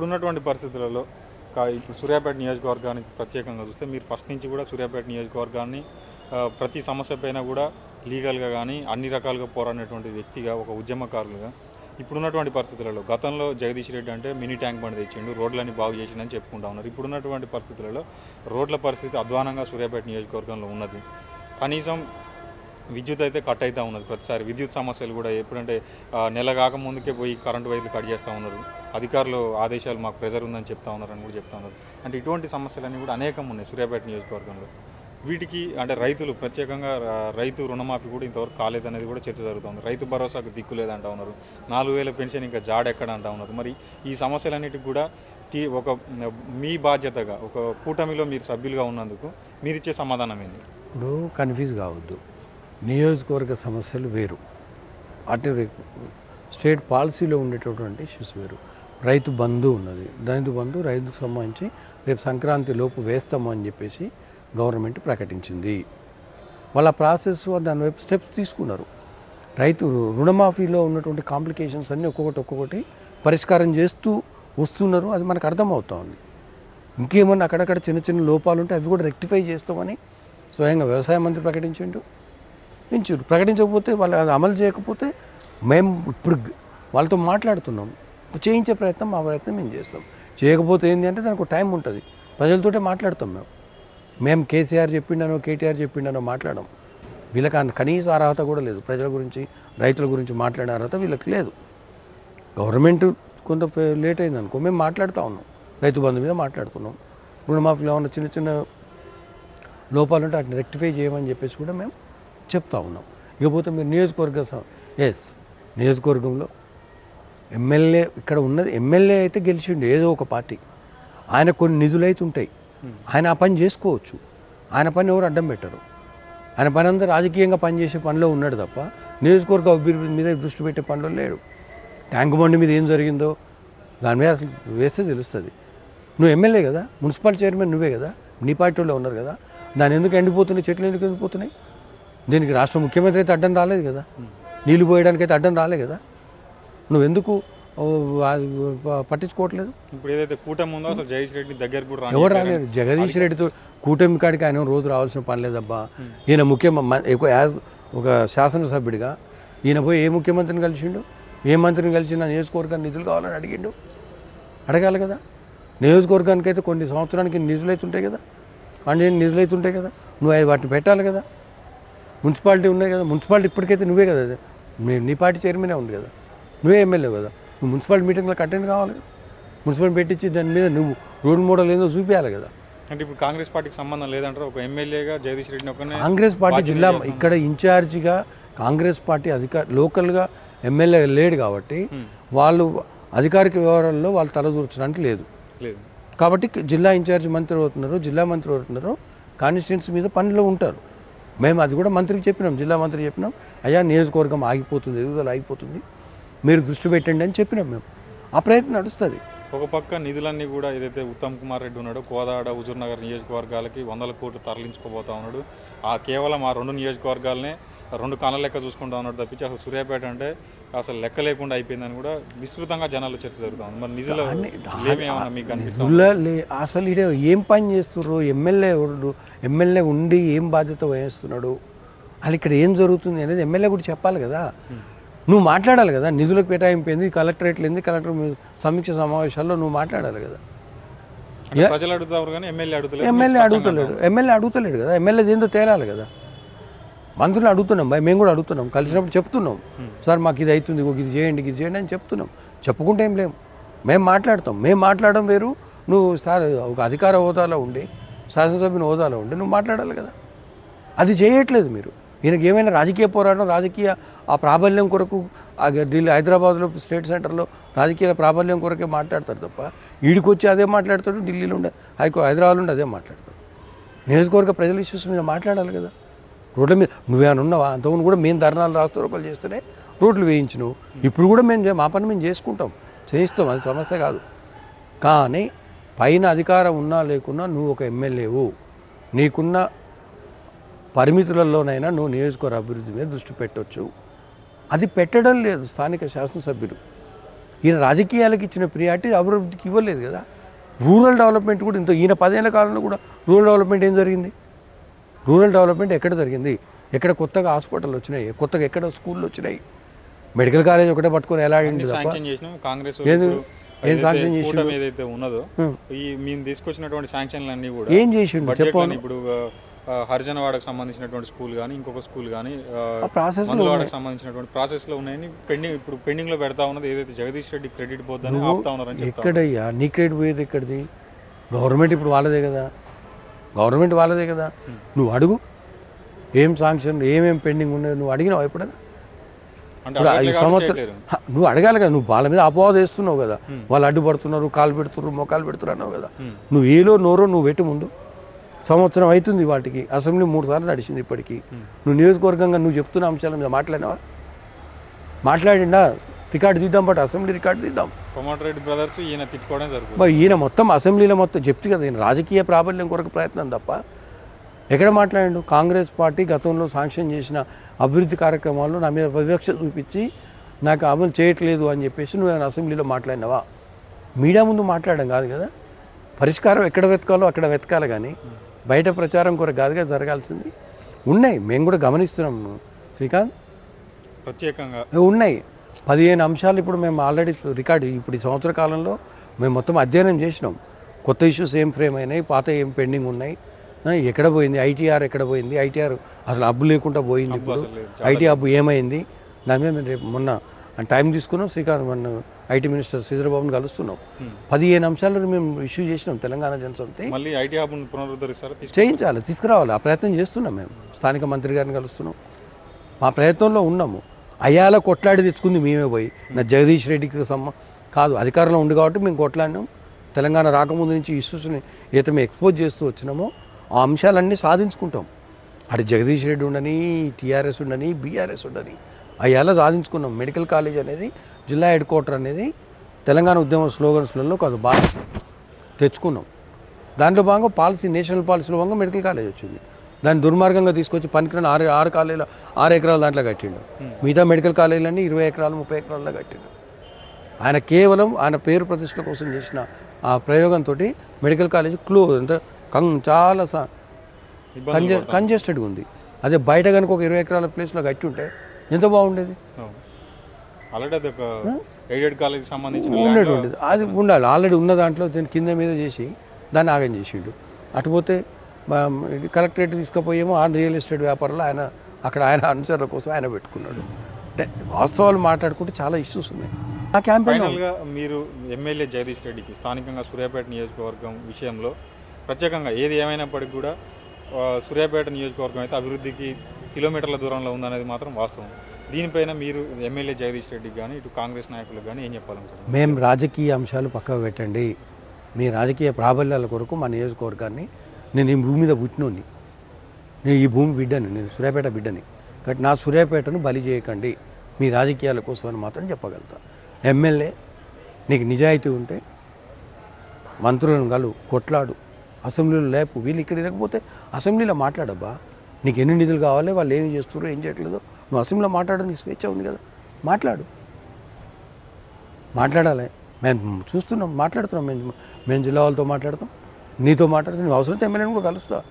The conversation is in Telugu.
ఇప్పుడున్నటువంటి పరిస్థితులలో ఇప్పుడు సూర్యాపేట నియోజకవర్గానికి ప్రత్యేకంగా చూస్తే మీరు ఫస్ట్ నుంచి కూడా సూర్యాపేట నియోజకవర్గాన్ని ప్రతి సమస్య పైన కూడా లీగల్గా కానీ అన్ని రకాలుగా పోరాడినటువంటి వ్యక్తిగా ఒక ఉద్యమకారులుగా ఇప్పుడున్నటువంటి పరిస్థితులలో గతంలో జగదీష్ రెడ్డి అంటే మినీ ట్యాంక్ బండి తెచ్చిండు రోడ్లన్నీ బాగు చేసిండని చెప్పుకుంటా ఉన్నారు. ఇప్పుడున్నటువంటి పరిస్థితులలో రోడ్ల పరిస్థితి అధ్వానంగా సూర్యాపేట నియోజకవర్గంలో ఉన్నది. కనీసం విద్యుత్ అయితే కట్ అవుతూ ఉన్నది ప్రతిసారి. విద్యుత్ సమస్యలు కూడా ఎప్పుడంటే నెల కాక ముందుకే పోయి కరెంటు వైర్లు కట్ చేస్తూ ఉన్నారు. అధికారులు ఆదేశాలు మాకు ప్రెజర్ ఉందని చెప్తా ఉన్నారని కూడా చెప్తా ఉన్నారు. అంటే ఇటువంటి సమస్యలన్నీ కూడా అనేకం ఉన్నాయి సూర్యాపేట నియోజకవర్గంలో. వీటికి అంటే రైతులు ప్రత్యేకంగా రైతు రుణమాఫీ కూడా ఇంతవరకు కాలేదనేది కూడా చర్చ జరుగుతుంది. రైతు భరోసాకు దిక్కు లేదంటా ఉన్నారు. నాలుగు వేల పెన్షన్ ఇంకా జాడ ఎక్కడ అంటా ఉన్నారు. మరి ఈ సమస్యలన్నిటికి కూడా టీ ఒక మీ బాధ్యతగా ఒక కూటమిలో మీరు సభ్యులుగా ఉన్నందుకు మీరిచ్చే సమాధానం ఏంది? ఇప్పుడు కన్ఫ్యూజ్ కావద్దు. నియోజకవర్గ సమస్యలు వేరు. అటు స్టేట్ పాలసీలో ఉండేటటువంటి ఇష్యూస్ వేరు. రైతు బంధు ఉన్నది. రైతు బంధు రైతుకు సంబంధించి రేపు సంక్రాంతి లోపు వేస్తాము అని చెప్పేసి గవర్నమెంట్ ప్రకటించింది. వాళ్ళ ప్రాసెస్ దాని వైపు స్టెప్స్ తీసుకున్నారు. రైతు రుణమాఫీలో ఉన్నటువంటి కాంప్లికేషన్స్ అన్నీ ఒక్కొక్కటి ఒక్కొక్కటి పరిష్కారం చేస్తూ వస్తున్నారు. అది మనకు అర్థమవుతా ఉంది ఇంకేమన్నా అక్కడక్కడ చిన్న చిన్న లోపాలు ఉంటే అవి కూడా రెక్టిఫై చేస్తామని స్వయంగా వ్యవసాయ మంత్రి ప్రకటించిండు. పెంచారు ప్రకటించకపోతే వాళ్ళు అది అమలు చేయకపోతే మేము ఇప్పుడు వాళ్ళతో మాట్లాడుతున్నాం. చేయించే ప్రయత్నం మా ప్రయత్నం మేము చేస్తాం. చేయకపోతే ఏంటి అంటే దానికి ఒక టైం ఉంటుంది. ప్రజలతోటే మాట్లాడతాం మేము. మేము కేసీఆర్ చెప్పిండనో కేటీఆర్ చెప్పిండనో మాట్లాడడం వీళ్ళకి కనీస అర్హత కూడా లేదు. ప్రజల గురించి రైతుల గురించి మాట్లాడే అర్హత వీళ్ళకి లేదు. గవర్నమెంట్ కొంత లేట్ అయింది అనుకో మేము మాట్లాడుతూ ఉన్నాం. రైతు బంధు మీద మాట్లాడుతున్నాం. రుణమాఫీలో ఉన్న చిన్న చిన్న లోపాలు ఉంటే వాటిని రెక్టిఫై చేయమని చెప్పేసి కూడా మేము చెప్తా ఉన్నాం. ఇకపోతే మీరు నియోజకవర్గ ఎస్ నియోజకవర్గంలో ఎమ్మెల్యే ఇక్కడ ఉన్నది ఎమ్మెల్యే అయితే గెలిచిండు ఏదో ఒక పార్టీ. ఆయన కొన్ని నిధులు అయితే ఉంటాయి ఆయన ఆ పని చేసుకోవచ్చు. ఆయన పని ఎవరు అడ్డం పెట్టరు. ఆయన పని అంతా రాజకీయంగా పనిచేసే పనిలో ఉన్నాడు తప్ప నియోజకవర్గ అభివృద్ధి మీద దృష్టి పెట్టే పనిలో లేడు. ట్యాంక్ బండి మీద ఏం జరిగిందో దాని మీద అసలు వేస్తే తెలుస్తుంది. నువ్వు ఎమ్మెల్యే కదా మున్సిపల్ చైర్మన్ నువ్వే కదా నీ పార్టీలో వాళ్ళు ఉన్నారు కదా దాని ఎందుకు ఎండిపోతున్నాయి చెట్లు ఎందుకు ఎండిపోతున్నాయి? దీనికి రాష్ట్ర ముఖ్యమంత్రి అయితే అడ్డం రాలేదు కదా. నీళ్ళు పోయడానికి అయితే అడ్డం రాలేదు కదా. నువ్వెందుకు? పట్టించుకోవట్లేదు? ఇప్పుడు ఏదైతే కూటమి ఉందో అసలు జగదీష్ రెడ్డి దగ్గర కూడా ఎవరు రాలేరు జగదీష్ రెడ్డితో కూటమి కాడికి ఆయన రోజు రావాల్సిన పని లేదబ్బా. ఈయన ముఖ్య ఎక్కువ యాజ్ ఒక శాసనసభ్యుడిగా ఈయన పోయి ఏ ముఖ్యమంత్రిని కలిసిండు? ఏ మంత్రిని కలిసి నా నియోజకవర్గానికి నిధులు కావాలని అడిగిండు. అడగాలి కదా. నియోజకవర్గానికి అయితే కొన్ని సంవత్సరానికి నిధులు అయితే ఉంటాయి కదా. అంటే నిధులు అయితే ఉంటాయి కదా. నువ్వు అవి వాటిని పెట్టాలి కదా. మున్సిపాలిటీ ఉన్నాయి కదా. మున్సిపాలిటీ ఇప్పటికైతే నువ్వే కదా. నీ పార్టీ చైర్మనే ఉంది కదా. నువ్వే ఎమ్మెల్యే కదా. నువ్వు మున్సిపాలిటీ మీటింగ్లో అటెండ్ కావాలి మున్సిపాలిటీ పెట్టించి దాని మీద నువ్వు రోల్ మోడల్ ఏందో చూపించాలి కదా. అంటే ఇప్పుడు కాంగ్రెస్ పార్టీకి సంబంధం లేదంటారు? ఒక ఎమ్మెల్యేగా జగదీష్ రెడ్డిని ఒకనే కాంగ్రెస్ పార్టీ జిల్లా ఇక్కడ ఇన్ఛార్జిగా కాంగ్రెస్ పార్టీ అధికార లోకల్గా ఎమ్మెల్యే లేడు కాబట్టి వాళ్ళు అధికారిక వ్యవహారాల్లో వాళ్ళు తలదూర్చడానికి లేదు. లేదు. కాబట్టి జిల్లా ఇన్ఛార్జ్ మంత్రి అవుతున్నారు జిల్లా మంత్రి అవుతున్నారు కాన్స్టిట్యున్సీ మీద పనిలో ఉంటారు. మేము అది కూడా మంత్రికి చెప్పినాం జిల్లా మంత్రికి చెప్పినాం. అయ్యా నియోజకవర్గం ఆగిపోతుంది ఎదుగుదల ఆగిపోతుంది. మీరు దృష్టి పెట్టండి అని చెప్పినాం మేము. ఆ ప్రయత్నం నడుస్తుంది. ఒక పక్క నిధులన్నీ కూడా ఏదైతే ఉత్తమ్ కుమార్ రెడ్డి ఉన్నాడో కోదాడ హుజూర్నగర్ నియోజకవర్గాలకి వందల కోట్లు తరలించుకోబోతా ఉన్నాడు. ఆ కేవలం ఆ రెండు నియోజకవర్గాలనే రెండు కళ్ళ లెక్క చూసుకుంటా ఉన్నాడు తప్పించి అసలు సూర్యాపేట అంటే అసలు లెక్క లేకుండా అయిపోయిందని కూడా విస్తృతంగా జనాలు చర్చ జరుగుతా ఉంది. మరి నిధులు మీకు అనిపిస్తుంది అసలు ఇదే ఏం పని చేస్తుర్రు ఎమ్మెల్యే ఎవరు ఎమ్మెల్యే ఉండి ఏం బాధ్యత వహిస్తున్నాడు అసలు ఇక్కడ ఏం జరుగుతుంది అనేది ఎమ్మెల్యే కూడా చెప్పాలి కదా. నువ్వు మాట్లాడాలి కదా నిధులకు కేటాయింపింది కలెక్టరేట్లు ఏంది కలెక్టర్ సమీక్ష సమావేశాల్లో నువ్వు మాట్లాడాలి కదా. ఎమ్మెల్యే అడుగుతలేదు ఎమ్మెల్యే అడుగుతలేడు. ఎమ్మెల్యే అడుగుతలేడు కదా. ఎమ్మెల్యే ఏందో తేలాలి కదా? మంత్రులు అడుగుతున్నాం భయ్ మేము కూడా అడుగుతున్నాం. కలిసినప్పుడు చెప్తున్నాం. సార్ మాకు ఇది అవుతుంది ఇది చేయండి ఇది చేయండి అని చెప్తున్నాం. చెప్పుకుంటే ఏం లేము మేము మాట్లాడతాం. మేము మాట్లాడడం వేరు. నువ్వు సార్ ఒక అధికార హోదాలో ఉండి శాసనసభ్యుని హోదాలో ఉండి నువ్వు మాట్లాడాలి కదా. అది చేయట్లేదు మీరు. ఈయనకి ఏమైనా రాజకీయ పోరాటం రాజకీయ ఆ ప్రాబల్యం కొరకు ఆ ఢిల్లీ హైదరాబాద్లో స్టేట్ సెంటర్లో రాజకీయ ప్రాబల్యం కొరకే మాట్లాడతారు తప్ప ఈడికొచ్చి అదే మాట్లాడతాడు ఢిల్లీలో ఉండే హైకో హైదరాబాద్లో ఉండి అదే మాట్లాడతాడు. నియోజకవర్గ ప్రజల ఇష్యూస్ మీద మాట్లాడాలి కదా. రోడ్ల మీద నువ్వేమైనా ఉన్నావా? అంతకుముందు కూడా మేము ధర్నాలు రాస్తారోకలు చేస్తేనే రోడ్లు వేయించినావు. ఇప్పుడు కూడా మేము చే- మా పని మేము చేసుకుంటాం. చేయిస్తాం అది సమస్య కాదు. కానీ పైన అధికారం ఉన్నా లేకున్నా నువ్వు ఒక ఎమ్మెల్యేవు. నీకున్న పరిమితులలోనైనా నువ్వు నియోజకవర్గ అభివృద్ధి మీద దృష్టి పెట్టవచ్చు అది పెట్టడం లేదు స్థానిక శాసనసభ్యులు. ఈయన రాజకీయాలకు ఇచ్చిన ప్రియారిటీ అభివృద్ధికి ఇవ్వలేదు కదా. రూరల్ డెవలప్మెంట్ కూడా ఇంత ఈయన పదేళ్ళ కాలంలో కూడా రూరల్ డెవలప్మెంట్ ఏం జరిగింది? రూరల్ డెవలప్మెంట్ ఎక్కడ జరిగింది? ఎక్కడ కొత్తగా హాస్పిటల్ వచ్చినాయి? కొత్తగా ఎక్కడ స్కూళ్ళు వచ్చినాయి? మెడికల్ కాలేజ్ ఒకటే పట్టుకొని ఎలా అయింది కాంగ్రెస్ ఏం శాంక్షన్ ఏదైతే ఉన్నదో. ఈ మేము తీసుకొచ్చినటువంటి శాంక్షన్లు అన్ని కూడా ఏం బడ్జెట్ చెప్పను ఇప్పుడు హరిజనవాడకు సంబంధించినటువంటి స్కూల్ కానీ ఇంకొక స్కూల్ కానీ మందులవాడకు సంబంధించినటువంటి ప్రాసెస్లో ఉన్నాయని పెండింగ్ ఇప్పుడు పెండింగ్లో పెడతా ఉన్నది ఏదైతే జగదీష్ రెడ్డి క్రెడిట్ పోద్దని ఆపుతా ఉన్నారని ఎక్కడయ్యా? నీ క్రెడిట్ పోయేది ఎక్కడిది? గవర్నమెంట్ ఇప్పుడు వాళ్ళదే కదా. గవర్నమెంట్ వాళ్ళదే కదా. నువ్వు అడుగు. ఏం శాంక్షన్ ఏమేం పెండింగ్ ఉన్నాయో నువ్వు అడిగినావు ఎప్పుడైనా? ఈ సంవత్సరం నువ్వు అడగాలి కదా. నువ్వు వాళ్ళ మీద అపవాదం వేస్తున్నావు కదా. వాళ్ళు అడ్డుపడుతున్నారు కాలు పెడుతున్నారు మొక్కలు పెడుతున్నారు అన్నావు కదా. నువ్వు ఏలో నోరో నువ్వు పెట్టి ముందు. సంవత్సరం అవుతుంది వాటికి. అసెంబ్లీ మూడు సార్లు నడిచింది ఇప్పటికి. నువ్వు నియోజకవర్గంగా నువ్వు చెప్తున్న అంశాల మీద మాట్లాడినావా? మాట్లాడిండా? రికార్డు తీద్దాం బట్ అసెంబ్లీ రికార్డు తీద్దాం. కోమటిరెడ్డి బ్రదర్స్ ఈయన తిట్టుకోవడం జరుగుతుంది. ఈయన మొత్తం అసెంబ్లీలో మొత్తం చెప్తే కదా ఈయన రాజకీయ ప్రాబల్యం కొరకు ప్రయత్నం తప్ప ఎక్కడ మాట్లాడిండు? కాంగ్రెస్ పార్టీ గతంలో శాంక్షన్ చేసిన అభివృద్ధి కార్యక్రమాల్లో నా మీద వివక్ష చూపించి నాకు అమలు చేయట్లేదు అని చెప్పేసి నువ్వు ఆయన అసెంబ్లీలో మాట్లాడినావా? మీడియా ముందు మాట్లాడడం కాదు కదా. పరిష్కారం ఎక్కడ వెతకాలో అక్కడ వెతకాలి కానీ బయట ప్రచారం కొరకు కాదుగా జరగాల్సింది. ఉన్నాయి మేము కూడా గమనిస్తున్నాం. శ్రీకాంత్? ప్రత్యేకంగా. ఉన్నాయి. పదిహేను అంశాలు ఇప్పుడు మేము ఆల్రెడీ రికార్డు ఇప్పుడు ఈ సంవత్సర కాలంలో మేము మొత్తం అధ్యయనం చేసినాం. కొత్త ఇష్యూస్ ఏం ఫ్రేమ్ అయినాయి పాత ఏం పెండింగ్ ఉన్నాయి. ఎక్కడ పోయింది? ఐటీఆర్ ఎక్కడ పోయింది? ఐటీఆర్ అసలు అబ్బు లేకుండా పోయింది ఇప్పుడు. ఐటీ అబ్బు ఏమైంది? దాని మీద రేపు మొన్న టైం తీసుకున్నాం. శ్రీకాంత్ మన ఐటీ మినిస్టర్ శ్రీధరబాబుని కలుస్తున్నాం. పదిహేను అంశాలను మేము ఇష్యూ చేసినాం తెలంగాణ జనసమితి మళ్ళీ ఐటీ పునరుద్ధరిస్తారా? చేయించాలి తీసుకురావాలి. ఆ ప్రయత్నం చేస్తున్నాం మేము. స్థానిక మంత్రి గారిని కలుస్తున్నాం. మా ప్రయత్నంలో ఉన్నాము. అయ్యాల కొట్లాడి తెచ్చుకుంది మేమే పోయి. నా జగదీష్ రెడ్డికి సమ్మ కాదు అధికారంలో ఉంది కాబట్టి మేము కొట్లాడినాం. తెలంగాణ రాకముందు నుంచి ఇష్యూస్ని ఏదైతే మేము ఎక్స్పోజ్ చేస్తూ వచ్చినామో ఆ అంశాలన్నీ సాధించుకుంటాం. అటు జగదీష్ రెడ్డి ఉండని టీఆర్ఎస్ ఉండని బీఆర్ఎస్ ఉండని అయ్యాల సాధించుకున్నాం. మెడికల్ కాలేజ్ అనేది జిల్లా హెడ్ క్వార్టర్ అనేది తెలంగాణ ఉద్యమ స్లోగన్స్లలో కాదు బాగా తెచ్చుకున్నాం. దాంట్లో భాగంగా పాలసీ నేషనల్ పాలసీలో భాగంగా మెడికల్ కాలేజ్ వచ్చింది. దాన్ని దుర్మార్గంగా తీసుకొచ్చి పనికిరాని ఆరు ఆరు కాలేజీలు ఆరు ఎకరాలు దాంట్లో కట్టిండు. మిగతా మెడికల్ కాలేజీలన్నీ ఇరవై ఎకరాలు ముప్పై ఎకరాల్లో కట్టిండు. ఆయన కేవలం ఆయన పేరు ప్రతిష్టల కోసం చేసిన ఆ ప్రయోగంతో మెడికల్ కాలేజ్ క్లోజ్ అంటే కం చాలా కంజె కంజెస్టెడ్గా ఉంది. అదే బయట కనుక ఒక ఇరవై ఎకరాల ప్లేస్లో కట్టి ఉంటే ఎంత బాగుండేది? ఆల్రెడీ అది ఒక ఎయిడెడ్ కాలేజ్ సంబంధించిన లో ఉండేటువంటిది అది ఉండాలి. ఆల్రెడీ ఉన్న దాంట్లో దీని కింద మీద చేసి దాన్ని ఆగం చేసిండు. అటుపోతే కలెక్టరేట్ తీసుకుపోయేమో ఆ రియల్ ఎస్టేట్ వ్యాపారంలో ఆయన అక్కడ ఆయన అనుచరుల కోసం ఆయన పెట్టుకున్నాడు. అంటే వాస్తవాలు మాట్లాడుకుంటే చాలా ఇష్యూస్ ఉన్నాయి. ఆ క్యాంపెయిన్ మీరు ఎమ్మెల్యే జగదీష్ రెడ్డికి స్థానికంగా సూర్యాపేట నియోజకవర్గం విషయంలో ప్రత్యేకంగా ఏది ఏమైనప్పటికీ కూడా సూర్యాపేట నియోజకవర్గం అయితే అభివృద్ధికి కిలోమీటర్ల దూరంలో ఉందనేది మాత్రం వాస్తవం. దీనిపైన మీరు ఎమ్మెల్యే జగదీష్ రెడ్డికి కానీ ఇటు కాంగ్రెస్ నాయకులకు కానీ ఏం చెప్పాలనుకుంటున్నారు? మేము రాజకీయ అంశాలు పక్కకు పెట్టండి. మీ రాజకీయ ప్రాబల్యాల కొరకు మా నియోజకవర్గాన్ని నేను ఈ భూమి మీద పుట్టినోని నేను ఈ భూమి బిడ్డని నేను సూర్యాపేట బిడ్డని. కాబట్టి నా సూర్యాపేటను బలి చేయకండి. మీ రాజకీయాల కోసం అని మాత్రం చెప్పగలుగుతా. ఎమ్మెల్యే నీకు నిజాయితీ ఉంటే మంత్రులను కలు కొట్లాడు. అసెంబ్లీలో లేపు. వీళ్ళు ఇక్కడ లేకపోతే అసెంబ్లీలో మాట్లాడబ్బా. నీకు ఎన్ని నిధులు కావాలి వాళ్ళు ఏమి చేస్తున్నారు ఏం చేయట్లేదు నువ్వు అసెంబ్లీలో మాట్లాడడం నీకు స్వేచ్ఛ ఉంది కదా. మాట్లాడు. మాట్లాడాలి. మేము చూస్తున్నాం మాట్లాడుతున్నాం. మేము మేము జిల్లా వాళ్ళతో మాట్లాడతాం. నీతో మాట్లాడుతాం. నువ్వు అవసరం ఎమ్మెల్యేని కూడా కలుస్తా.